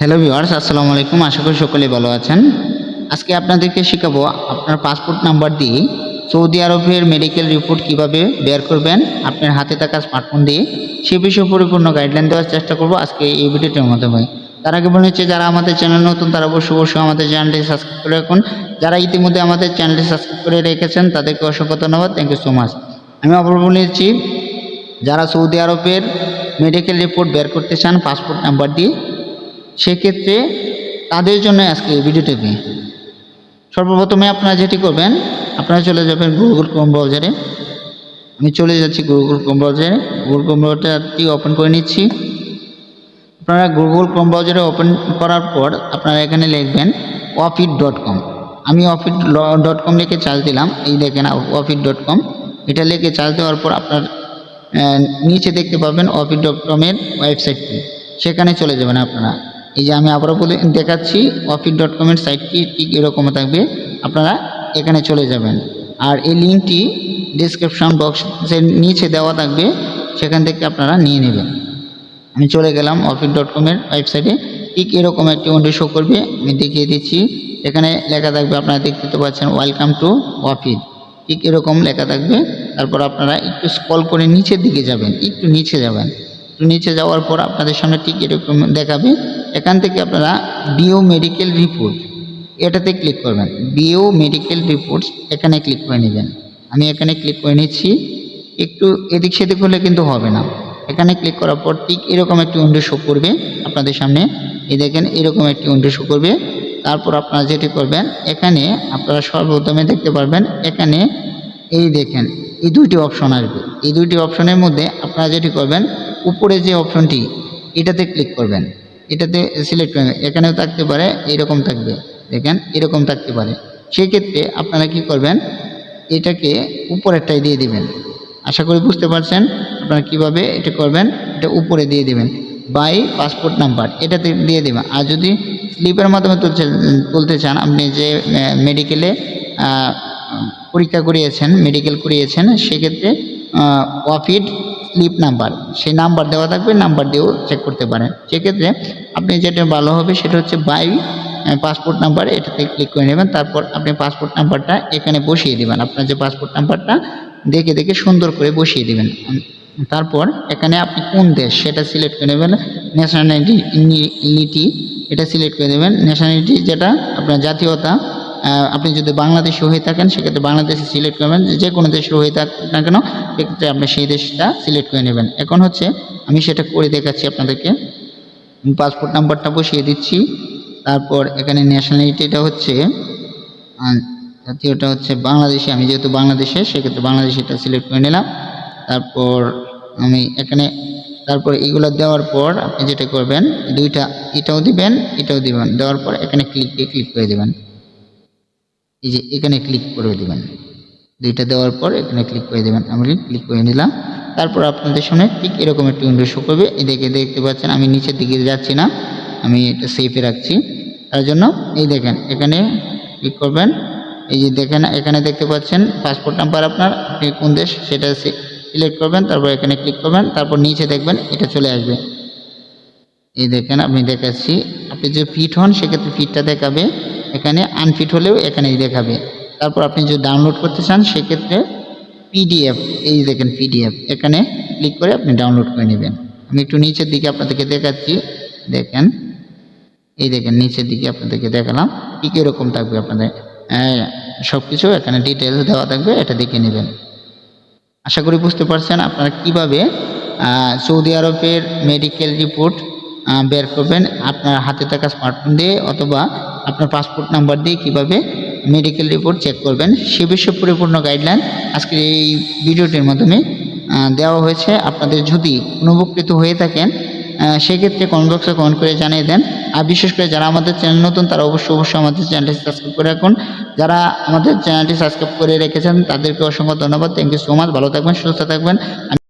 Hello viewers আসসালামু আলাইকুম। আশা করি সকলেই ভালো আছেন। আজকে আপনাদেরকে শেখাবো আপনার পাসপোর্ট নাম্বার দিয়ে সৌদি আরবের মেডিকেল রিপোর্ট কীভাবে বের করবেন, আপনার হাতে থাকা স্মার্টফোন দিয়ে। সে বিষয়ে পরিপূর্ণ গাইডলাইন দেওয়ার চেষ্টা করব আজকে এই ভিডিওটির মাধ্যমে তার আগে মনে হচ্ছে যারা আমাদের চ্যানেল নতুন, তারা অবশ্যই অবশ্যই আমাদের চ্যানেলটি সাবস্ক্রাইব করে রাখুন। যারা ইতিমধ্যে আমাদের চ্যানেলটি সাবস্ক্রাইব করে রেখেছেন, তাদেরকে অসংখ্য ধন্যবাদ। থ্যাংক ইউ সো মাচ আমি আবার বলেছি যারা সৌদি আরবের মেডিকেল রিপোর্ট বের করতে চান পাসপোর্ট নাম্বার দিয়ে সেক্ষেত্রে তাদের জন্য আজকে এই ভিডিওটি সর্বপ্রথমে আপনারা যেটি করবেন, আপনারা চলে যাবেন গুগল ক্রোম ব্রাউজারে আমি চলে যাচ্ছি গুগল ক্রোম ব্রাউজারে গুগল ক্রোম ব্রাউজারটি ওপেন করে নিচ্ছি। আপনারা গুগল ক্রোম ব্রাউজারে ওপেন করার পর আপনারা এখানে লিখবেন অফিট ডট কম আমি অফিট ডট কম লিখে চার্জ দিলাম। এই দেখেন অফিট ডট কম এটা লিখে চার্জ দেওয়ার পর আপনার নিচে দেখতে পাবেন অফিট ডট কমের ওয়েবসাইটটি সেখানে চলে যাবেন আপনারা। এই যে আমি আবারও বলে দেখাচ্ছি অফিট ডট কমের সাইটটি ঠিক এরকম থাকবে, আপনারা এখানে চলে যাবেন। আর এই লিঙ্কটি ডিসক্রিপশন বক্সের নিচে দেওয়া থাকবে, সেখান থেকে আপনারা নিয়ে নেবেন। আমি চলে গেলাম অফিস ডট কমের ওয়েবসাইটে ঠিক এরকম একটি উইন্ডো শো করবে, আমি দেখিয়ে দিচ্ছি। এখানে লেখা থাকবে, আপনারা দেখতে পাচ্ছেন ওয়েলকাম টু অফিস ঠিক এরকম লেখা থাকবে, তারপর আপনারা একটু স্কল করে নিচের দিকে যাবেন, একটু নিচে যাবেন। নিচে যাওয়ার পর আপনাদের সামনে ঠিক এরকম দেখাবে। এখান থেকে আপনারা বিও মেডিকেল রিপোর্ট এটাতে ক্লিক করবেন। বিও মেডিকেল রিপোর্টস এখানে ক্লিক করে নেবেন। আমি এখানে ক্লিক করে নিচ্ছি। একটু এদিক সেদিক হলে কিন্তু হবে না। এখানে ক্লিক করার পর ঠিক এরকম একটি উইন্ডো শো করবে আপনাদের সামনে। এই দেখেন, এরকম একটি উইন্ডো শো করবে। তারপর আপনারা যেটি করবেন, এখানে আপনারা সর্বপ্রথমে দেখতে পারবেন, এখানে এই দেখেন, এই দুইটি অপশন আসবে। এই দুইটি অপশনের মধ্যে আপনারা যেটি করবেন উপরে যে অপশনটি, এটাতে ক্লিক করবেন। এটাতে সিলেক্ট করবেন। এখানেও থাকতে পারে, এরকম থাকবে। দেখেন, এরকম থাকতে পারে। সেক্ষেত্রে আপনারা কি করবেন, এটাকে উপরেরটাই দিয়ে দিবেন। আশা করি বুঝতে পারছেন, আপনারা কীভাবে এটা করবেন, এটা উপরে দিয়ে দিবেন। বাই পাসপোর্ট নাম্বার এটাতে দিয়ে দেবেন। আর যদি স্লিপের মাধ্যমে তুলতে তুলতে চান, আপনি যে মেডিকেলে পরীক্ষা করিয়েছেন মেডিকেল করিয়েছেন, সেক্ষেত্রে ওয়াফিড স্লিপ নাম্বার সেই নাম্বার দেওয়া থাকবে নাম্বার দিয়েও চেক করতে পারেন। সেক্ষেত্রে আপনি যেটা ভালো হবে সেটা হচ্ছে বাই পাসপোর্ট নাম্বার এটাতে ক্লিক করে নেবেন, তারপর আপনি পাসপোর্ট নাম্বারটা এখানে বসিয়ে দেবেন। আপনার যে পাসপোর্ট নাম্বারটা দেখে দেখে সুন্দর করে বসিয়ে দেবেন। তারপর এখানে আপনি কোন দেশ সেটা সিলেক্ট করে নেবেন। ন্যাশনালিটি এটা সিলেক্ট করে দেবেন ন্যাশনালিটি যেটা আপনার জাতীয়তা আপনি যদি বাংলাদেশি হয়ে থাকেন, সেক্ষেত্রে বাংলাদেশে সিলেক্ট করবেন, যে কোনো দেশের হয়ে থাক না কেন, সেক্ষেত্রে আপনি সেই দেশটা সিলেক্ট করে নেবেন। এখন হচ্ছে, আমি সেটা করে দেখাচ্ছি আপনাদেরকে। পাসপোর্ট নাম্বারটা বসিয়ে দিচ্ছি। তারপর এখানে ন্যাশনালিটিটা হচ্ছে জাতীয়টা হচ্ছে বাংলাদেশে। আমি যেহেতু বাংলাদেশে, সেক্ষেত্রে বাংলাদেশিটা সিলেক্ট করে নিলাম। তারপর আমি এখানে, তারপর এগুলো দেওয়ার পর আপনি যেটা করবেন, দুইটা এটাও দিবেন এটাও দিবেন। দেওয়ার পর এখানে ক্লিক দিয়ে ক্লিক করে দেবেন। এই যে এখানে ক্লিক করে দেবেন। দুইটা দেওয়ার পর এখানে ক্লিক করে দেবেন। আমি ক্লিক করে নিলাম। তারপর আপনাদের সামনে ঠিক এরকম একটি উইন্ডো শো করবে। এই দেখে দেখতে পাচ্ছেন, আমি নিচের দিকে যাচ্ছি না। আমি এটা সেফে রাখছি। তার জন্য এই দেখেন, এখানে ক্লিক করবেন। এই যে দেখেন, এখানে দেখতে পাচ্ছেন পাসপোর্ট নাম্বার আপনার, আপনি কোন দেশ সেটা সিলেক্ট করবেন, তারপর এখানে ক্লিক করবেন, তারপর নিচে দেখবেন, এটা চলে আসবে। এই দেখেন আপনি দেখাচ্ছি। আপনি যে ফিট হন, সেক্ষেত্রে ফিটটা দেখাবে। এখানে আনফিট হলেও এখানেই দেখাবে। তারপর আপনি যদি ডাউনলোড করতে চান, সেক্ষেত্রে পিডিএফ এই দেখেন পিডিএফ এখানে ক্লিক করে আপনি ডাউনলোড করে নেবেন। আমি একটু নিচের দিকে আপনাদেরকে দেখাচ্ছি। দেখেন, এই দেখেন নিচের দিকে আপনাদেরকে দেখালাম, ঠিক এরকম থাকবে আপনাদের। সব কিছু এখানে ডিটেলস দেওয়া থাকবে, এটা দেখে নেবেন। আশা করি বুঝতে পারছেন আপনারা কীভাবে সৌদি আরবের মেডিকেল রিপোর্ট বের করবেন আপনার হাতে থাকা স্মার্টফোন দিয়ে অথবা আপনার পাসপোর্ট নাম্বার দিয়ে কীভাবে মেডিকেল রিপোর্ট চেক করবেন, সে বিষয়ে পরিপূর্ণ গাইডলাইন আজকের এই ভিডিওটির মাধ্যমে দেওয়া হয়েছে। আপনাদের যদি অনুপকৃত হয়ে থাকেন সেক্ষেত্রে কমেন্ট বক্সে কমেন্ট করে জানিয়ে দেন। আর বিশেষ করে যারা আমাদের চ্যানেল নতুন, তারা অবশ্যই অবশ্যই আমাদের চ্যানেলটি সাবস্ক্রাইব করে রাখুন। যারা আমাদের চ্যানেলটি সাবস্ক্রাইব করে রেখেছেন, তাদেরকে অসংখ্য ধন্যবাদ। থ্যাংক ইউ সো মাচ ভালো থাকবেন, সুস্থ থাকবেন।